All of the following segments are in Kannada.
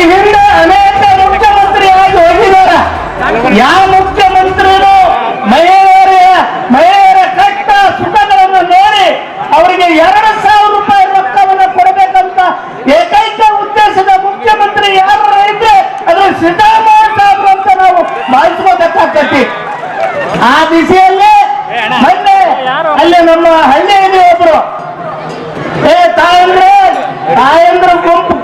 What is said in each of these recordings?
ಈ ಹಿಂದೆ ಅನೇಕ ಮುಖ್ಯಮಂತ್ರಿಯಾಗಿ ಹೋಗಿದ್ದಾರೆ. ಯಾವ ಮುಖ್ಯಮಂತ್ರಿನೂ ಮಹಿಳೆಯರ ಮಹಿಳೆಯರ ಕಟ್ಟ ಸುಖಗಳನ್ನು ನೋಡಿ ಅವರಿಗೆ ಎರಡು ಸಾವಿರ ರೂಪಾಯಿ ರೊಕ್ಕವನ್ನು ಕೊಡಬೇಕಂತ ಏಕೈಕ ಉದ್ದೇಶದ ಮುಖ್ಯಮಂತ್ರಿ ಯಾರು ಇದ್ರೆ ಅದು ಸಿದ್ದರಾಮಯ್ಯ ಸಾಹೇಬ್ರು ಅಂತ ನಾವು ಭಾವಿಸ್ಕೋಬೇಕಾಗ್ತತಿ ಆ ದಿಸೆಯಲ್ಲೇ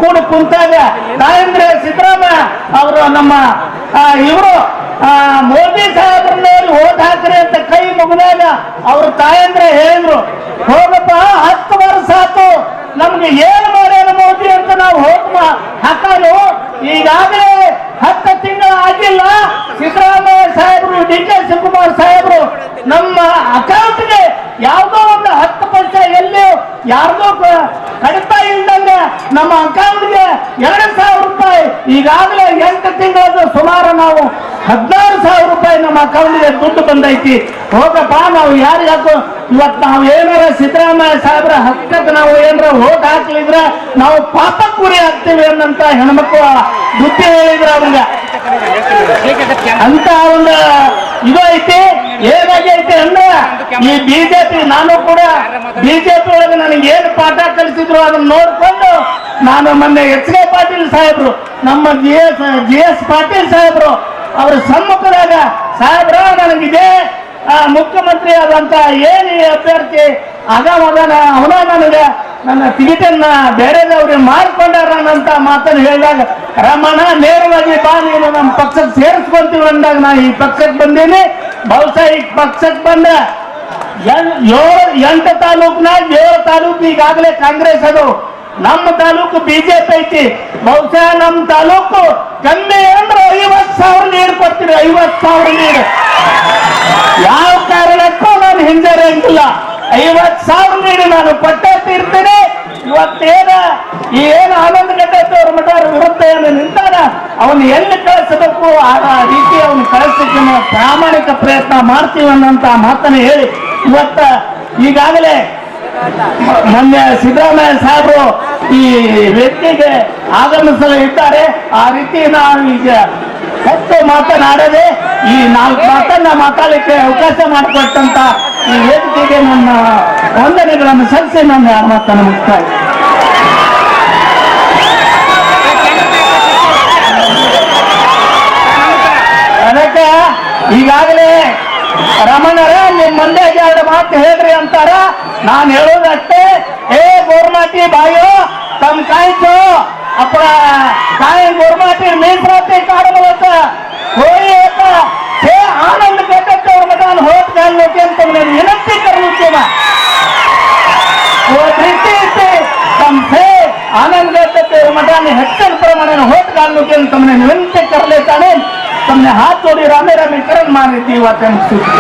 ಕೂಡ ಕುಂತಾಗ ತಾಯಂದ್ರೆ ಸಿದ್ದರಾಮಯ್ಯ ಅವರು ನಮ್ಮ ಇವರು ಮೋದಿ ಸಾಹೇಬ್ರನ್ನ ಓಟ್ ಹಾಕ್ರಿ ಅಂತ ಕೈ ಮುಗಿದಾಗ ಅವ್ರ ತಾಯಂದ್ರ ಹೇಳಿದ್ರು, ಹೋಗಪ್ಪ, ಹತ್ತು ವರ್ಷ ಆತು ನಮ್ಗೆ ಏನ್ ಮಾಡ್ಯಾನ ಮೋದಿ ಅಂತ ನಾವು ಹೋಗ ಹಾಕಾನು ಈಗಾಗಲೇ ಹತ್ತು ತಿಂಗಳ ಆಗಿಲ್ಲ, ಸಿದ್ದರಾಮಯ್ಯ ಸಾಹೇಬ್ರು, ಡಿ ಕೆ ಶಿವಕುಮಾರ್ ಸಾಹೇಬ್ರು ನಮ್ಮ ಅಕೌಂಟ್ಗೆ ಯಾವುದೋ ಒಂದು ಹತ್ತು ಪರ್ಸೆಂಟ್ ಎಲ್ಲಿ, ಯಾರ್ದೋ ನಮ್ಮ ಅಕೌಂಟ್ಗೆ ಎರಡು ಸಾವಿರ ರೂಪಾಯಿ. ಈಗಾಗಲೇ ಎಂಟು ತಿಂಗಳದ್ದು ಸುಮಾರು ನಾವು ಹದಿನಾರು ಸಾವಿರ ರೂಪಾಯಿ ನಮ್ಮ ಅಕೌಂಟ್ಗೆ ದುಡ್ಡು ಬಂದೈತಿ. ಹೋಗಪ್ಪ, ನಾವು ಯಾರಿಗಾಕು ಇವತ್ತು ನಾವು ಏನಾರ ಸಿದ್ದರಾಮಯ್ಯ ಸಾಹೇಬ್ರ ಹಕ್ಕಕ್ಕೆ ನಾವು ಏನಾರ ಓಟ್ ಹಾಕ್ಲಿದ್ರೆ ನಾವು ಪಾಪ ಕುರಿ ಹಾಕ್ತೀವಿ ಅನ್ನಂತ ಹೆಣ್ಮಕ್ಳು ಬುದ್ಧಿ ಹೇಳಿದ್ರ ಅವ್ರಿಗೆ. ಅಂತ ಒಂದು ಇದು ಐತಿ. ಏನಾಗೈತಿ ಅಂದ್ರೆ ಈ ಬಿಜೆಪಿ ನಾನು ಕೂಡ ಬಿಜೆಪಿ ಒಳಗೆ ನನಗೆ ಏನು ಪಾಠ ಕಲಿಸಿದ್ರು ಅದನ್ನ ನೋಡ್ಕೊಂಡು ನಾನು ಮೊನ್ನೆ ಎಚ್ ಕೆ ಪಾಟೀಲ್ ಸಾಹೇಬ್ರು ನಮ್ಮ G S G S Patil ಸಾಹೇಬ್ರು ಅವ್ರ ಸಮ್ಮುಖದಾಗ ಸಾಹೇಬ್ರ ನನಗಿದೆ ಮುಖ್ಯಮಂತ್ರಿ ಆದಂತ ಏನು ಈ ಅಭ್ಯರ್ಥಿ ಆಗ ಮಗನ ಅವನ ನನಗೆ ನನ್ನ ಟಿಕೆಟನ್ನ ಬೇರೆದವ್ರಿಗೆ ಮಾಡ್ಕೊಂಡಾರ ಅಂತ ಮಾತನ್ನು ಹೇಳಿದಾಗ ರಮಣ ನೇರವಾಗಿ ಬಾ ನೀನು ನಮ್ಮ ಪಕ್ಷಕ್ಕೆ ಸೇರಿಸ್ಕೊಂತೀವಿ ಅಂದಾಗ ನಾ ಈ ಪಕ್ಷಕ್ಕೆ ಬಂದೀನಿ. ಬಹುಶಃ ಈ ಪಕ್ಷಕ್ಕೆ ಬಂದ ಎಂಟು ತಾಲೂಕ್ನಾಗ ಏಳು ತಾಲೂಕು ಈಗಾಗಲೇ ಕಾಂಗ್ರೆಸ್ ಅದು. ನಮ್ಮ ತಾಲೂಕು ಬಿಜೆಪಿ ಐತಿ. ಬಹುಶಃ ನಮ್ಮ ತಾಲೂಕು ಕಮ್ಮಿ ಅಂದ್ರೆ ಐವತ್ ಸಾವಿರ ನೀರು ಕೊಡ್ತೀರಿ ಐವತ್ ಸಾವಿರ ನೀರು. ಯಾವ ಕಾರಣಕ್ಕೂ ನಾನು ಹಿಂಜರಿಯಂಗಿಲ್ಲ. ಐವತ್ ಸಾವಿರ ನೀರು ನಾನು ಕೊಟ್ಟೇ ತೀರ್ತೇನೆ. ಇವತ್ತೇನ ಏನು ಆನಂದ ಗಡ್ಡೇಶ್ವರ ಮಠ ವಿರುದ್ಧ ಏನು ಅವನು ಎಲ್ಲಿ ಕಳಿಸಬೇಕು ಆ ರೀತಿ ಅವನು ಕಳಿಸಲಿಕ್ಕೆ ನಾವು ಪ್ರಾಮಾಣಿಕ ಪ್ರಯತ್ನ ಮಾಡ್ತೀವಿ ಅನ್ನೋಂತ ಮಾತನ್ನು ಹೇಳಿ. ಇವತ್ತ ಈಗಾಗಲೇ ಮೊನ್ನೆ ಸಿದ್ದರಾಮಯ್ಯ ಸಾಹೇಬರು ಈ ವ್ಯಕ್ತಿಗೆ ಆಗಮಿಸಲು ಇದ್ದಾರೆ. ಆ ರೀತಿ ನಾವು ಈಗ ಹೆಚ್ಚು ಮಾತನಾಡದೆ ಈ ನಾಲ್ಕು ಮಾತನ್ನ ಮಾತಾಡಲಿಕ್ಕೆ ಅವಕಾಶ ಮಾಡಿಕೊಟ್ಟಂತ ಈ ವೇದಿಕೆಗೆ ನನ್ನ ವಂದನೆಗಳನ್ನು ಸಲ್ಲಿಸಿ. ನನ್ನ ಮಾತನ್ನು ಮುಕ್ತಾಯ ಈಗಾಗಲೇ ರಮಣರ, ನಿಮ್ ಮುಂದೆ ಎರಡು ಮಾತು ಹೇಳ್ರಿ ಅಂತಾರ. ನಾನು ಹೇಳೋದಷ್ಟೇ ಏ ಗೋರ್ಮಾಟಿ ಬಾಯೋ, ತಮ್ ಕಾಯ್ತು ಅಪ್ಪ, ಕಾಯಿ ಗೋರ್ಮಾಟಿ ಮೀಸಲಾತಿ ಕಾಡಬಲತ್ತ ಹೋಗಿ ಏಕ, ಹೇ ಆನಂದ ಕಟ್ಟಕ್ಕೆ ಅವ್ರ ಮಗ ಹೋಟ್ ಕಾಲ್ನೋಕೆ ಅಂತ ವಿನಂತಿ ಕರ್ನೋಕೇವ ತಮ್ಮ ಆನಂದ ಕಟ್ಟಕ್ಕೆ ಅವ್ರ ಮಗ ಹೆಚ್ಚಿನ ಪ್ರಮಾಣ ಹೋಟ್ ಕಾಲ್ನೋಕೆ ಅಂತ તમને હાથ જોડી રામે રામે કરણ માની તે વાત એમ